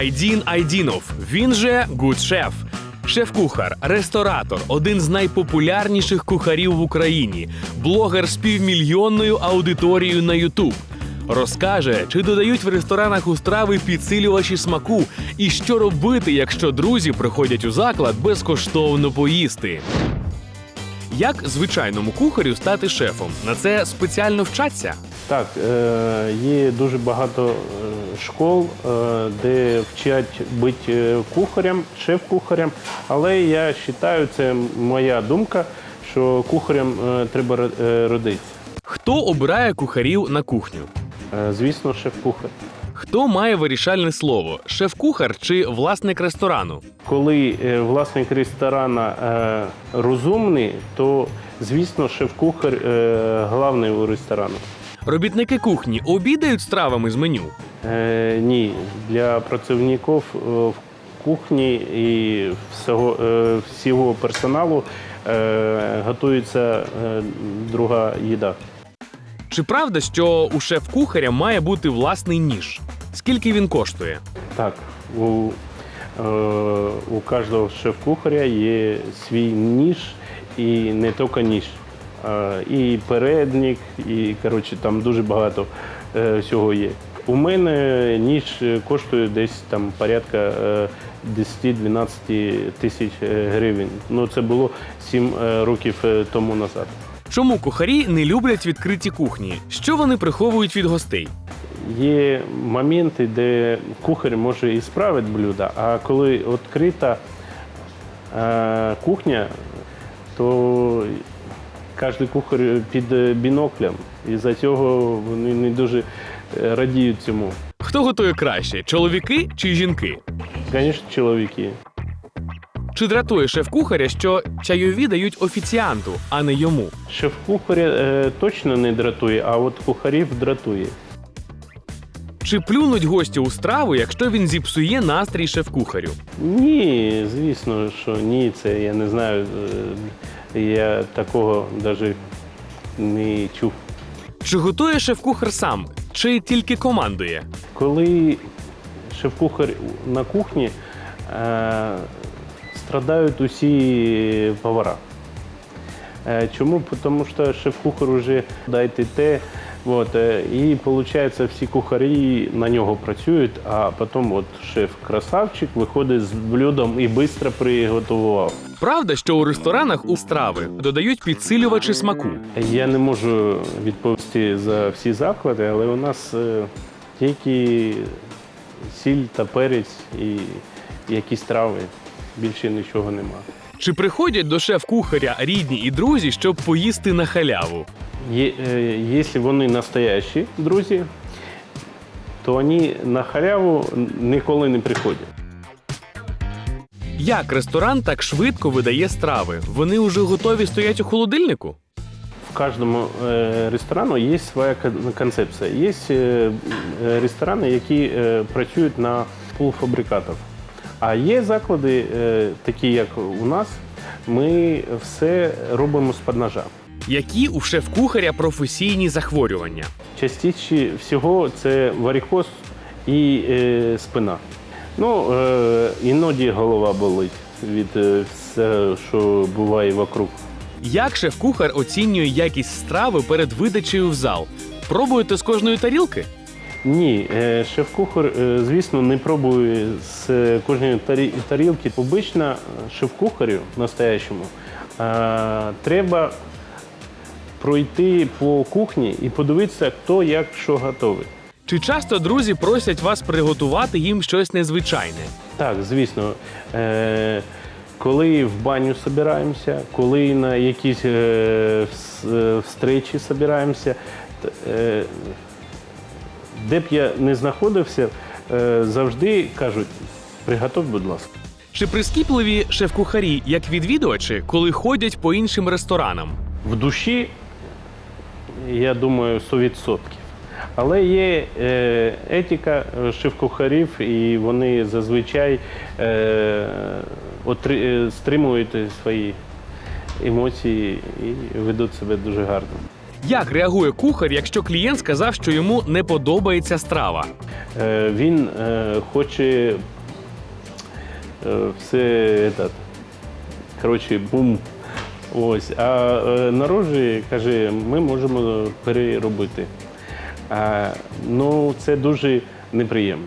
Айдін Айдінов. Він же Chef. Шеф-кухар, ресторатор, один з найпопулярніших кухарів в Україні, блогер з півмільйонною аудиторією на YouTube. Розкаже, чи додають в ресторанах у страви підсилювачі смаку, і що робити, якщо друзі приходять у заклад безкоштовно поїсти. Як звичайному кухарю стати шефом? На це спеціально вчаться? Так, е, є дуже багато е, школ, е, де вчать бути е, кухарем, шеф-кухарем. Але я вважаю, це моя думка, що кухарем е, треба ро- родитися. Хто обирає кухарів на кухню? Звісно, шеф-кухар. Хто має вирішальне слово? Шеф-кухар чи власник ресторану? Коли власник ресторана е, розумний, то звісно шеф-кухар головний у ресторану. Робітники кухні обідають стравами з меню. Е, ні, для працівників е, в кухні і всього, е, всього персоналу е, готується друга їда. Чи правда, що у шеф-кухаря має бути власний ніж? Скільки він коштує? Так, у, е, у кожного шеф-кухаря є свій ніж і не тільки ніж. І передник, і коротше, там дуже багато е, всього є. У мене ніж е, коштує десь там порядка е, 10-12 тисяч е, гривень. Ну, це було 7 е, років е, тому назад. Чому кухарі не люблять відкриті кухні? Що вони приховують від гостей? Є моменти, де кухар може і справити блюдо, а коли відкрита е, кухня, то кожен кухар під біноклем. І за цього вони не дуже е, радіють цьому. Хто готує краще чоловіки чи жінки? Звісно, чоловіки. Чи дратує шеф-кухаря, що чайові дають офіціанту, а не йому? Шеф-кухаря е, точно не дратує, а от кухарів дратує. Чи плюнуть гості у страву, якщо він зіпсує настрій шеф-кухарю? Ні, звісно, що ні, це я не знаю. е, Я такого навіть не чув. Чи готує шеф-кухар сам, чи тільки командує? Коли шеф-кухар на кухні, е, страдають усі повара. Е, чому? Тому що шеф-кухар вже дайте те. От, е, і виходить, всі кухарі на нього працюють, а потім от шеф-красавчик виходить з блюдом і швидко приготував. Правда, що у ресторанах у страви додають підсилювачі смаку. Я не можу відповісти за всі заклади, але у нас е, тільки сіль та перець і якісь трави. Більше нічого нема. Чи приходять до шеф-кухаря рідні і друзі, щоб поїсти на халяву? Е, якщо вони настоящі друзі, то вони на халяву ніколи не приходять. Як ресторан так швидко видає страви? Вони вже готові стоять у холодильнику? В кожному е, ресторану є своя концепція. Є е, ресторани, які е, працюють на полуфабрикатах. А є заклади, е, такі як у нас, ми все робимо з-під ножа. Які у шеф-кухаря професійні захворювання? Частіше всього це варикоз і е, спина. Ну, е, іноді голова болить від е, все, що буває вокруг. Як шеф-кухар оцінює якість страви перед видачею в зал? Пробуєте з кожної тарілки? Ні, е, шеф-кухар, е, звісно, не пробує з е, кожної тарі- тарілки. Обично шеф-кухарю настоящому е, треба пройти по кухні і подивитися, хто як що готовий. Чи часто друзі просять вас приготувати їм щось незвичайне? Так, звісно. Е, коли в баню збираємося, коли на якісь е, е, встречі збираємося, е, де б я не знаходився, е, завжди кажуть, приготов, будь ласка. Чи прискіпливі шеф-кухарі, як відвідувачі, коли ходять по іншим ресторанам? В душі, я думаю, 100%. Але є е, етика е, шеф-кухарів, і вони зазвичай е, стримують свої емоції і ведуть себе дуже гарно. Як реагує кухар, якщо клієнт сказав, що йому не подобається страва? Він хоче все этот, коротше, бум. Ось. А наружі каже, ми можемо переробити. А, ну, це дуже неприємно.